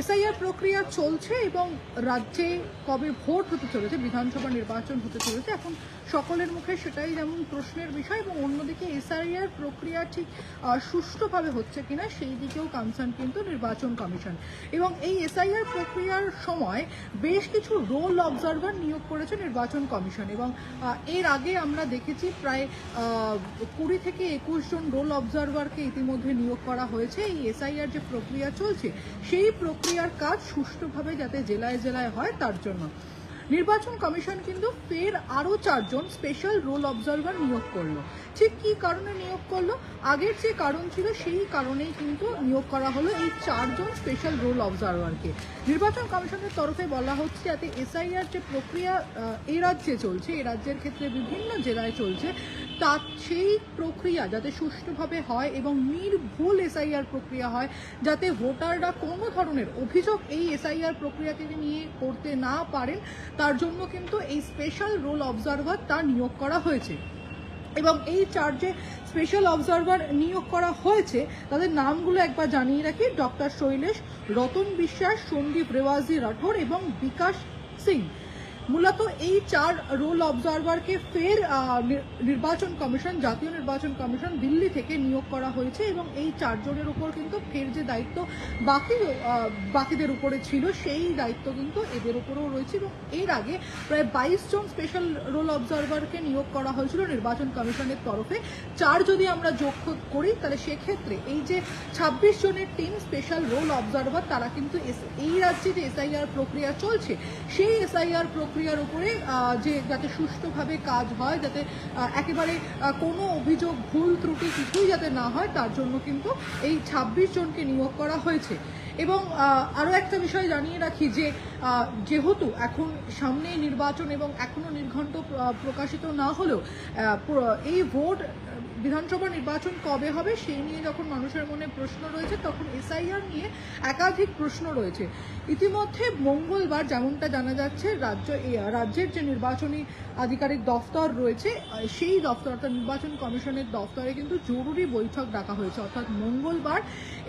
SIR প্রক্রিয়া চলছে এবং রাজ্যে কবে ভোট হতে চলেছে, বিধানসভা নির্বাচন হতে চলেছে, এখন সকলের মুখে সেটাই যেমন প্রশ্নের বিষয় এবং অন্যদিকে এসআইআর প্রক্রিয়া ঠিক সুষ্ঠুভাবে হচ্ছে কিনা সেই দিকেও কনসার্ন কিন্তু নির্বাচন কমিশন। এবং এই এসআইআর প্রক্রিয়ার সময় বেশ কিছু রোল অবজারভার নিয়োগ করেছে নির্বাচন কমিশন এবং এর আগে আমরা দেখেছি প্রায় কুড়ি থেকে একুশ জন রোল অবজারভারকে ইতিমধ্যে নিয়োগ করা হয়েছে। এই এসআইআর যে প্রক্রিয়া চলছে সেই প্রক্রিয়ার কাজ সুষ্ঠুভাবে যাতে জেলায় জেলায় হয়, তার জন্য। নির্বাচন কমিশন কিন্তু ফের আরও চারজন স্পেশাল রোল অবজারভার নিয়োগ করল। ঠিক কী কারণে নিয়োগ করল? আগের যে কারণ ছিল, সেই কারণেই কিন্তু নিয়োগ করা হলো এই চারজন স্পেশাল রোল অবজারভারকে নির্বাচন কমিশনের তরফে বলা হচ্ছে যাতে এসআইআর যে প্রক্রিয়া এই রাজ্যে চলছে, এ রাজ্যের ক্ষেত্রে বিভিন্ন জেলায় চলছে তা সেই প্রক্রিয়া যাতে সুষ্ঠুভাবে হয় এবং নির্ভুল এসআইআর প্রক্রিয়া হয়, যাতে ভোটাররা কোনো ধরনের অভিযোগ এই এসআইআর প্রক্রিয়াকে নিয়ে করতে না পারেন, তার জন্য কিন্তু এই স্পেশাল রোল অবজারভার তা নিয়োগ করা হয়েছে। এবং এই চার্জে স্পেশাল অবজারভার নিয়োগ করা হয়েছে, তাদের নামগুলো একবার জানিয়ে রাখি। ডক্টর শৈলেশ, রতন বিশ্বাস, সন্দীপ রেওয়াজি রাঠোর এবং বিকাশ সিং। মূলত এই চার রোল অবজারভারকে ফের নির্বাচন কমিশন, জাতীয় নির্বাচন কমিশন দিল্লি থেকে নিয়োগ করা হয়েছে এবং এই চারজনের উপর কিন্তু ফের যে দায়িত্ব বাকি বাকিদের উপরে ছিল, সেই দায়িত্ব কিন্তু এদের উপরেও রয়েছে এবং এর আগে প্রায় বাইশ জন স্পেশাল রোল অবজারভারকে নিয়োগ করা হয়েছিল নির্বাচন কমিশনের তরফে। চার যদি আমরা যোগ করি, তাহলে সেক্ষেত্রে এই যে ছাব্বিশ জনের টিম স্পেশাল রোল অবজারভার তারা কিন্তু এই রাজ্যে যে এসআইআর প্রক্রিয়া চলছে, সেই এসআইআর প্রক্রিয়ার উপরে যে যাতে সুষ্ঠুভাবে কাজ হয়, যাতে একেবারে কোনো অভিযোগ, ভুল ত্রুটি কিছুই যাতে না হয়, তার জন্য কিন্তু এই ছাব্বিশ জনকে নিয়োগ করা হয়েছে। এবং আরও একটা বিষয় জানিয়ে রাখি যে যেহেতু এখন সামনে নির্বাচন এবং এখনও নির্ঘণ্ট প্রকাশিত না হলেও এই ভোট বিধানসভা নির্বাচন কবে হবে সেই নিয়ে যখন মানুষের মনে প্রশ্ন রয়েছে, তখন এসআইআর নিয়ে একাধিক প্রশ্ন রয়েছে। ইতিমধ্যে মঙ্গলবার যেমনটা জানা যাচ্ছে, রাজ্য রাজ্যের যে নির্বাচনী আধিকারিক দফতর রয়েছে, সেই দফতর অর্থাৎ নির্বাচন কমিশনের দফতরে কিন্তু জরুরি বৈঠক ডাকা হয়েছে। অর্থাৎ মঙ্গলবার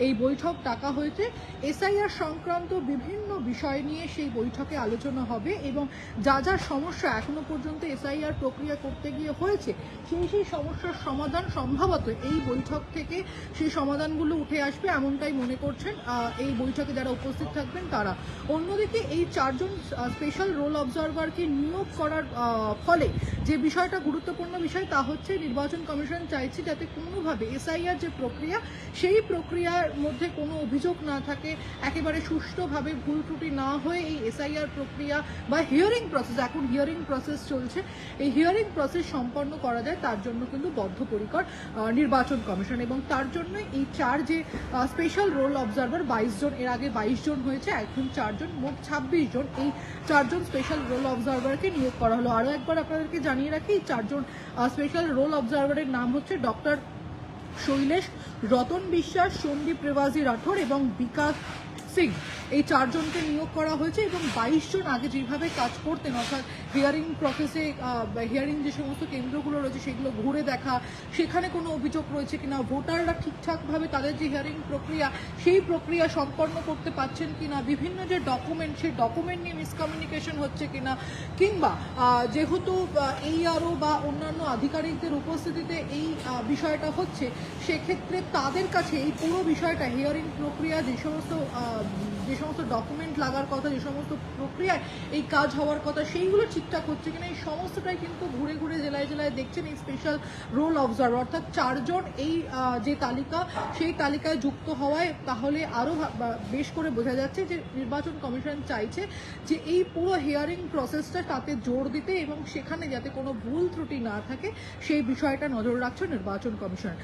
এই বৈঠক ডাকা হয়েছে। এসআইআর সংক্রান্ত বিভিন্ন বিষয় নিয়ে সেই বৈঠকে আলোচনা হবে এবং যা যা সমস্যা এখনও পর্যন্ত এসআইআর প্রক্রিয়া করতে গিয়ে হয়েছে, সেই সেই সমস্যার সমাধান সম্ভবত এই বৈঠক থেকে সেই সমাধানগুলো উঠে আসবে এমনটাই মনে করছেন এই বৈঠকে যারা উপস্থিত থাকবেন তারা। অন্যদিকে এই চারজন স্পেশাল রোল অবজারভারকে নিয়োগ করার ফলে যে বিষয়টা গুরুত্বপূর্ণ বিষয় তা হচ্ছে নির্বাচন কমিশন চাইছে যাতে কোনোভাবে এসআইআর যে প্রক্রিয়া, সেই প্রক্রিয়ার মধ্যে কোনো অভিযোগ না থাকে, একেবারে সুষ্ঠুভাবে ভুল ত্রুটি না হয়ে এই এসআইআর প্রক্রিয়া বা হিয়ারিং প্রসেস এখন হিয়ারিং প্রসেস চলছে, এই হিয়ারিং প্রসেস সম্পন্ন করা যায়, তার জন্য কিন্তু বদ্ধপরিকর। আহ, নির্বাচন কমিশন এবং তার জন্য এই চার যে স্পেশাল রোল অবজারভার বাইশ জন এর আগে বাইশ জন হয়েছে এখন চারজন মোট ছাব্বিশ জন। এই চারজন স্পেশাল রোল অবজারভারকে নিয়োগ করা হলো। আরও একবার আপনাদেরকে জানিয়ে রাখি এই চারজন স্পেশাল রোল অবজারভারের নাম হচ্ছে ডক্টর শৈলেশ রতন বিশ্বাস সন্দীপ রেওয়াজি রাঠোর এবং বিকাশ সিং। এই চারজনকে নিয়োগ করা হয়েছে এবং বাইশ জন আগে যেভাবে কাজ করতেন, অর্থাৎ হিয়ারিং প্রসেসে হিয়ারিং যে সমস্ত কেন্দ্রগুলো রয়েছে সেগুলো ঘুরে দেখা, সেখানে কোনো অভিযোগ রয়েছে কিনা, ভোটাররা ঠিকঠাকভাবে তাদের যে হিয়ারিং প্রক্রিয়া, সেই প্রক্রিয়া সম্পন্ন করতে পারছেন কিনা, বিভিন্ন যে ডকুমেন্ট সেই ডকুমেন্ট নিয়ে মিসকমিউনিকেশন হচ্ছে কিনা, কিংবা যেহেতু এই আরও বা অন্যান্য আধিকারিকদের উপস্থিতিতে এই বিষয়টা হচ্ছে, সেক্ষেত্রে তাদের কাছে এই পুরো বিষয়টা হিয়ারিং প্রক্রিয়া যে সমস্ত যে সমস্ত ডকুমেন্ট লাগার কথা, যে সমস্ত প্রক্রিয়ায় এই কাজ হওয়ার কথা, সেইগুলো ঠিকঠাক হচ্ছে কিনা, এই সমস্তটাই কিন্তু ঘুরে ঘুরে জেলায় জেলায় দেখছেন এই স্পেশাল রোল অবজার্ভার অর্থাৎ চারজন এই যে তালিকা, সেই তালিকায় যুক্ত হওয়ায় তাহলে আরও বেশ করে বোঝা যাচ্ছে যে নির্বাচন কমিশন চাইছে যে এই পুরো হিয়ারিং প্রসেসটা তাতে জোর দিতে এবং সেখানে যাতে কোনো ভুল ত্রুটি না থাকে, সেই বিষয়টা নজর রাখছে নির্বাচন কমিশন।